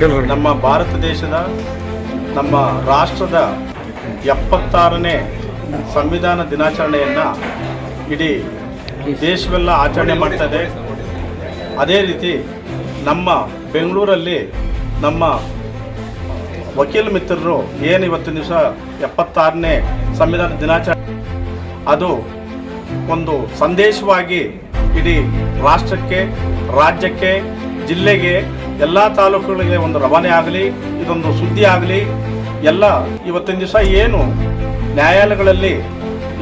ನಮ್ಮ ಭಾರತ ದೇಶದ ನಮ್ಮ ರಾಷ್ಟ್ರದ ಎಪ್ಪತ್ತಾರನೇ ಸಂವಿಧಾನ ದಿನಾಚರಣೆಯನ್ನು ಇಡೀ ದೇಶವೆಲ್ಲ ಆಚರಣೆ ಮಾಡ್ತದೆ ಅದೇ ರೀತಿ ನಮ್ಮ ಬೆಂಗಳೂರಲ್ಲಿ ನಮ್ಮ ವಕೀಲ ಮಿತ್ರರು ಏನು ಇವತ್ತಿನ ದಿವಸ ಎಪ್ಪತ್ತಾರನೇ ಸಂವಿಧಾನ ದಿನಾಚರಣೆ, ಅದು ಒಂದು ಸಂದೇಶವಾಗಿ ಇಡೀ ರಾಷ್ಟ್ರಕ್ಕೆ, ರಾಜ್ಯಕ್ಕೆ, ಜಿಲ್ಲೆಗೆ ಎಲ್ಲ ತಾಲೂಕುಗಳಿಗೆ ಒಂದು ರವಾನೆ ಆಗಲಿ, ಇದೊಂದು ಸುದ್ದಿ ಆಗಲಿ, ಎಲ್ಲ ಇವತ್ತಿನ ದಿವಸ ಏನು ನ್ಯಾಯಾಲಯಗಳಲ್ಲಿ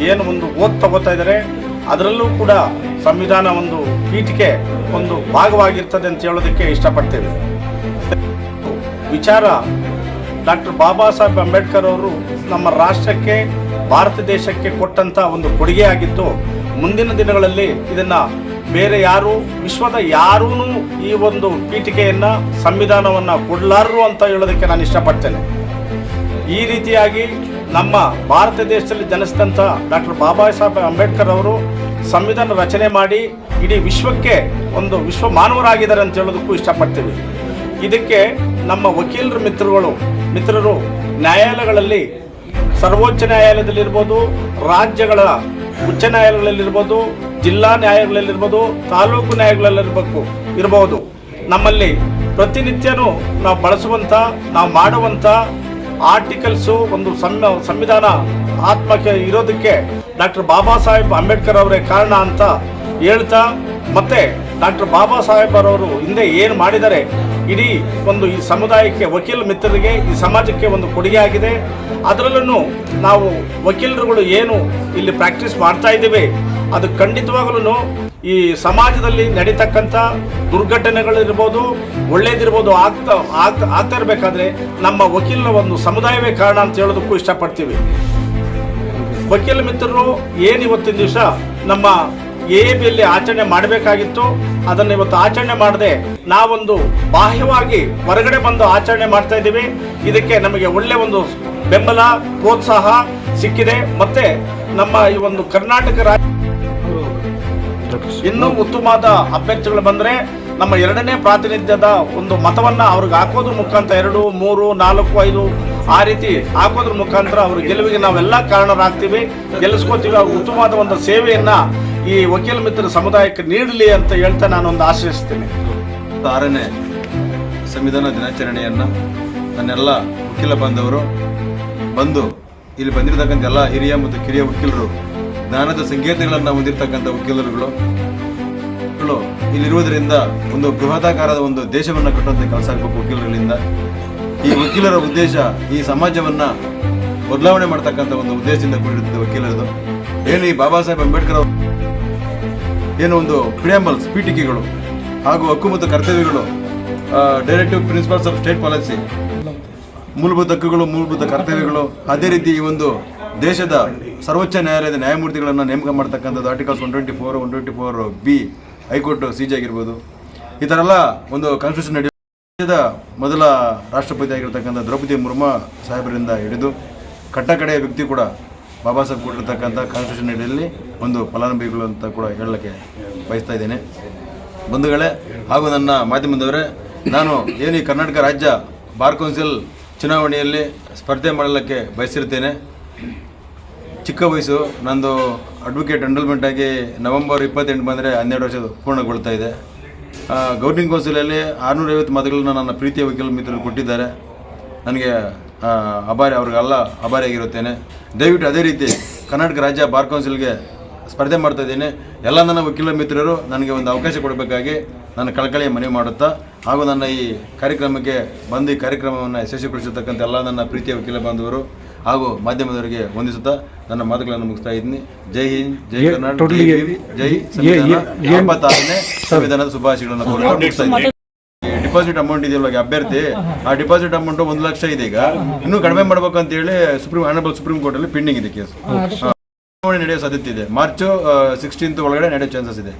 ಏನು ಒಂದು ಓದ್ ತಗೋತಾ ಇದ್ದಾರೆ, ಅದರಲ್ಲೂ ಕೂಡ ಸಂವಿಧಾನ ಒಂದು ಪೀಠಿಕೆ ಒಂದು ಭಾಗವಾಗಿರ್ತದೆ ಅಂತ ಹೇಳೋದಕ್ಕೆ ಇಷ್ಟಪಡ್ತೇವೆ. ವಿಚಾರ ಡಾಕ್ಟರ್ ಬಾಬಾ ಸಾಹೇಬ್ ಅಂಬೇಡ್ಕರ್ ಅವರು ನಮ್ಮ ರಾಷ್ಟ್ರಕ್ಕೆ, ಭಾರತ ದೇಶಕ್ಕೆ ಕೊಟ್ಟಂತ ಒಂದು ಕೊಡುಗೆ ಆಗಿತ್ತು ಮುಂದಿನ ದಿನಗಳಲ್ಲಿ ಇದನ್ನ ಬೇರೆ ಯಾರು, ವಿಶ್ವದ ಯಾರೂ ಈ ಒಂದು ಪೀಠಿಕೆಯನ್ನ, ಸಂವಿಧಾನವನ್ನ ಕೊಡಲಾರರು ಅಂತ ಹೇಳೋದಕ್ಕೆ ನಾನು ಇಷ್ಟಪಡ್ತೇನೆ. ಈ ರೀತಿಯಾಗಿ ನಮ್ಮ ಭಾರತ ದೇಶದಲ್ಲಿ ಜನಿಸಿದಂಥ ಡಾಕ್ಟರ್ ಬಾಬಾ ಸಾಹೇಬ್ ಅಂಬೇಡ್ಕರ್ ಅವರು ಸಂವಿಧಾನ ರಚನೆ ಮಾಡಿ ಇಡೀ ವಿಶ್ವಕ್ಕೆ ಒಂದು ವಿಶ್ವ ಮಾನವರಾಗಿದ್ದಾರೆ ಅಂತ ಹೇಳೋದಕ್ಕೂ ಇಷ್ಟಪಡ್ತೀವಿ. ಇದಕ್ಕೆ ನಮ್ಮ ವಕೀಲರ ಮಿತ್ರಗಳು, ಮಿತ್ರರು ನ್ಯಾಯಾಲಯಗಳಲ್ಲಿ, ಸರ್ವೋಚ್ಚ ನ್ಯಾಯಾಲಯದಲ್ಲಿರ್ಬೋದು, ರಾಜ್ಯಗಳ ಉಚ್ಚ ನ್ಯಾಯಾಲಯಗಳಲ್ಲಿರ್ಬೋದು ಜಿಲ್ಲಾ ನ್ಯಾಯಾಲಯಗಳಲ್ಲಿರ್ಬೋದು ತಾಲೂಕು ನ್ಯಾಯಾಲಯಗಳಲ್ಲಿರ್ಬೇಕು ಇರಬಹುದು ನಮ್ಮಲ್ಲಿ ಪ್ರತಿನಿತ್ಯನೂ ನಾವು ಬಳಸುವಂಥ, ನಾವು ಮಾಡುವಂಥ ಆರ್ಟಿಕಲ್ಸು, ಒಂದು ಸಂವ ಸಂವಿಧಾನ ಆತ್ಮಕ್ಕೆ ಇರೋದಕ್ಕೆ ಡಾಕ್ಟರ್ ಬಾಬಾ ಸಾಹೇಬ್ ಅಂಬೇಡ್ಕರ್ ಅವರೇ ಕಾರಣ ಅಂತ ಹೇಳ್ತಾ, ಮತ್ತೆ ಡಾಕ್ಟರ್ ಬಾಬಾ ಸಾಹೇಬ್ ಅವರು ಹಿಂದೆ ಏನು ಮಾಡಿದ್ದಾರೆ, ಇಡೀ ಒಂದು ಈ ಸಮುದಾಯಕ್ಕೆ ವಕೀಲ ಮಿತ್ರರಿಗೆ, ಈ ಸಮಾಜಕ್ಕೆ ಒಂದು ಕೊಡುಗೆ ಆಗಿದೆ ಅದರಲ್ಲೂ ನಾವು ವಕೀಲರುಗಳು ಏನು ಇಲ್ಲಿ ಪ್ರಾಕ್ಟೀಸ್ ಮಾಡ್ತಾ ಇದ್ದೀವಿ ಅದು ಖಂಡಿತವಾಗಲೂ ಈ ಸಮಾಜದಲ್ಲಿ ನಡೀತಕ್ಕಂಥ ದುರ್ಘಟನೆಗಳಿರ್ಬೋದು, ಒಳ್ಳೇದಿರ್ಬೋದು, ಆಗ್ತಾ ಆಗ್ತಾ ಆಗ್ತಾ ಇರಬೇಕಾದ್ರೆ ನಮ್ಮ ವಕೀಲನ ಒಂದು ಸಮುದಾಯವೇ ಕಾರಣ ಅಂತ ಹೇಳೋದಕ್ಕೂ ಇಷ್ಟಪಡ್ತೀವಿ. ವಕೀಲ ಮಿತ್ರರು, ಏನು ಇವತ್ತಿನ ದಿವಸ ನಮ್ಮ ಎ ಬಿಯಲ್ಲಿ ಆಚರಣೆ ಮಾಡಬೇಕಾಗಿತ್ತು, ಅದನ್ನು ಇವತ್ತು ಆಚರಣೆ ಮಾಡದೆ ನಾವೊಂದು ಬಾಹ್ಯವಾಗಿ ಹೊರಗಡೆ ಬಂದು ಆಚರಣೆ ಮಾಡ್ತಾ ಇದ್ದೀವಿ. ಇದಕ್ಕೆ ನಮಗೆ ಒಳ್ಳೆ ಒಂದು ಬೆಂಬಲ, ಪ್ರೋತ್ಸಾಹ ಸಿಕ್ಕಿದೆ. ಮತ್ತೆ ನಮ್ಮ ಈ ಒಂದು ಕರ್ನಾಟಕ ರಾಜ್ಯ ಇನ್ನೂ ಉತ್ತಮವಾದ ಅಭ್ಯರ್ಥಿಗಳು ಬಂದರೆ ನಮ್ಮ ಎರಡನೇ ಪ್ರಾತಿನಿಧ್ಯದ ಒಂದು ಮತವನ್ನ ಅವ್ರಿಗೆ ಹಾಕೋದ್ರ ಮುಖಾಂತರ ಎರಡು ಮೂರು ನಾಲ್ಕು ಐದು ಆ ರೀತಿ ಹಾಕೋದ್ರ ಮುಖಾಂತರ ಅವ್ರ ಗೆಲುವಿಗೆ ನಾವೆಲ್ಲ ಕಾರಣರಾಗ್ತೀವಿ. ಗೆಲ್ಲಿಸ್ಕೋತೀವಿ. ಅವ್ರು ಉತ್ತಮವಾದ ಒಂದು ಸೇವೆಯನ್ನ ಈ ವಕೀಲ ಮಿತ್ರ ಸಮುದಾಯಕ್ಕೆ ನೀಡಲಿ ಅಂತ ಹೇಳ್ತಾ ನಾನು ಒಂದು ಆಶ್ರಯಿಸ್ತೀನಿ ಆರನೇ ಸಂವಿಧಾನ ದಿನಾಚರಣೆಯನ್ನು ನನ್ನೆಲ್ಲ ವಕೀಲ ಬಂದವರು ಬಂದು ಇಲ್ಲಿ ಬಂದಿರತಕ್ಕಂಥ ಎಲ್ಲ ಹಿರಿಯ ಮತ್ತು ಕಿರಿಯ ವಕೀಲರು ಜ್ಞಾನದ ಸಂಕೇತಗಳನ್ನು ಹೊಂದಿರತಕ್ಕಂಥ ವಕೀಲರುಗಳು. ಗಳು ಇಲ್ಲಿರುವುದರಿಂದ ಒಂದು ಬೃಹದಾಕಾರದ ಒಂದು ದೇಶವನ್ನು ಕಟ್ಟುವಂಥ ಕೆಲಸ ಆಗಬೇಕು ವಕೀಲರುಗಳಿಂದ. ಈ ವಕೀಲರ ಉದ್ದೇಶ ಈ ಸಮಾಜವನ್ನ ಬದಲಾವಣೆ ಮಾಡ್ತಕ್ಕಂಥ ಒಂದು ಉದ್ದೇಶದಿಂದ ಕೂಡಿರುತ್ತದೆ ವಕೀಲರದು. ಏನು ಈ ಬಾಬಾ ಸಾಹೇಬ್ ಅಂಬೇಡ್ಕರ್ ಅವರು ಏನು ಒಂದು ಪ್ರಿಯಾಂಬಲ್ಸ್ ಪೀಠಿಕೆಗಳು ಹಾಗೂ ಹಕ್ಕು ಮತ್ತು ಕರ್ತವ್ಯಗಳು directive principles of state policy ಮೂಲಭೂತ ಹಕ್ಕುಗಳು, ಮೂಲಭೂತ ಕರ್ತವ್ಯಗಳು, ಅದೇ ರೀತಿ ಈ ಒಂದು ದೇಶದ ಸರ್ವೋಚ್ಚ ನ್ಯಾಯಾಲಯದ ನ್ಯಾಯಮೂರ್ತಿಗಳನ್ನು ನೇಮಕ ಮಾಡ್ತಕ್ಕಂಥದ್ದು articles one twenty four one twenty four B high court C G ಆಗಿರ್ಬೋದು. ಈ ಥರ ಎಲ್ಲ ಒಂದು ಕಾನ್ಸ್ಟಿಟ್ಯೂಷನ್ ನಡೆಯುವ ದೇಶದ ಮೊದಲ ರಾಷ್ಟ್ರಪತಿ ಆಗಿರ್ತಕ್ಕಂಥ ದ್ರೌಪದಿ ಮುರ್ಮು ಸಾಹೇಬರಿಂದ ಹಿಡಿದು ಕಟ್ಟಕಡೆಯ ವ್ಯಕ್ತಿ ಕೂಡ ಬಾಬಾ ಸಾಹೇಬ್ ಕೊಟ್ಟಿರ್ತಕ್ಕಂಥ ಕಾನ್ಸ್ಟಿಟ್ಯೂಷನ್ ಅಡಿಯಲ್ಲಿ ಒಂದು ಫಲಾನುಭವಿಗಳು ಅಂತ ಕೂಡ ಹೇಳಲಿಕ್ಕೆ ಬಯಸ್ತಾ ಇದ್ದೇನೆ. ಬಂಧುಗಳೇ, ಹಾಗೂ ನನ್ನ ಮಾಧ್ಯಮದವರೇ, ನಾನು ಏನು ಈ ಕರ್ನಾಟಕ ರಾಜ್ಯ ಬಾರ್ ಕೌನ್ಸಿಲ್ ಚುನಾವಣೆಯಲ್ಲಿ ಸ್ಪರ್ಧೆ ಮಾಡಲಿಕ್ಕೆ ಬಯಸಿರ್ತೇನೆ. ಚಿಕ್ಕ ವಯಸ್ಸು, ನಂದು ಅಡ್ವೊಕೇಟ್ ಎಂಡಲ್ಮೆಂಟ್ ಆಗಿ ನವೆಂಬರ್ ಇಪ್ಪತ್ತೆಂಟು ಬಂದರೆ ಹನ್ನೆರಡು ವರ್ಷ ಪೂರ್ಣಗೊಳ್ತಾ ಇದೆ. ಗೌರ್ನಿಂಗ್ ಕೌನ್ಸಿಲಲ್ಲಿ ಆರುನೂರೈವತ್ತು ಮತಗಳನ್ನ ನನ್ನ ಪ್ರೀತಿಯ ವಕೀಲ ಮಿತ್ರರು ಕೊಟ್ಟಿದ್ದಾರೆ. ನನಗೆ ಅಭಾರಿ, ಅವ್ರಿಗೆಲ್ಲ ಅಭಾರಿಯಾಗಿರುತ್ತೇನೆ ದಯವಿಟ್ಟು ಅದೇ ರೀತಿ ಕರ್ನಾಟಕ ರಾಜ್ಯ ಬಾರ್ ಕೌನ್ಸಿಲ್ಗೆ ಸ್ಪರ್ಧೆ ಮಾಡ್ತಾ ಇದ್ದೀನಿ. ಎಲ್ಲ ನನ್ನ ವಕೀಲ ಮಿತ್ರರು ನನಗೆ ಒಂದು ಅವಕಾಶ ಕೊಡಬೇಕಾಗಿ ನಾನು ಕಳಕಳಿಯ ಮನವಿ ಮಾಡುತ್ತಾ, ಹಾಗೂ ನನ್ನ ಈ ಕಾರ್ಯಕ್ರಮಕ್ಕೆ ಬಂದು ಈ ಕಾರ್ಯಕ್ರಮವನ್ನು ಯಶಸ್ವಿಗೊಳಿಸಿರ್ತಕ್ಕಂಥ ಎಲ್ಲ ನನ್ನ ಪ್ರೀತಿಯ ವಕೀಲ ಬಾಂಧವರು ಹಾಗೂ ಮಾಧ್ಯಮದವರಿಗೆ ವಂದಿಸುತ್ತಾ ನನ್ನ ಮಾತುಗಳನ್ನು ಮುಗಿಸ್ತಾ ಇದ್ದೀನಿ. ಜೈ ಹಿಂದ್ ಜೈ ಕರ್ನಾಟಕ ಜೈ ಸಂವಿಧಾನದ ಶುಭಾಶಯಗಳನ್ನು ಕೋರುತ್ತಾ ಮುಗಿಸ್ತಾ ಇದ್ದೀನಿ. ಡಿಪಾಸಿಟ್ ಅಮೌಂಟ್ ಇದೆಯಲ್ಲ ಇವಾಗ ಅಭ್ಯರ್ಥಿ. ಆ ಡಿಪಾಸಿಟ್ ಅಮೌಂಟ್ ಒಂದು ಲಕ್ಷ ಇದೆ ಈಗ. ಇನ್ನೂ ಕಡಿಮೆ ಮಾಡಬೇಕು ಅಂತ ಹೇಳಿ ಸುಪ್ರೀಂ ಆನರಬಲ್ ಸುಪ್ರೀಂ ಕೋರ್ಟ್ ಅಲ್ಲಿ ಪೆಂಡಿಂಗ್ ಇದೆ ಕೇಸ್ ಚುನಾವಣೆ ನಡೆಯೋ ಸಾಧ್ಯತೆ ಇದೆ. ಮಾರ್ಚ್ ಸಿಕ್ಸ್ಟೀನ್ತ್ ಒಳಗಡೆ ನಡೆಯೋ ಚಾನ್ಸಸ್ ಇದೆ.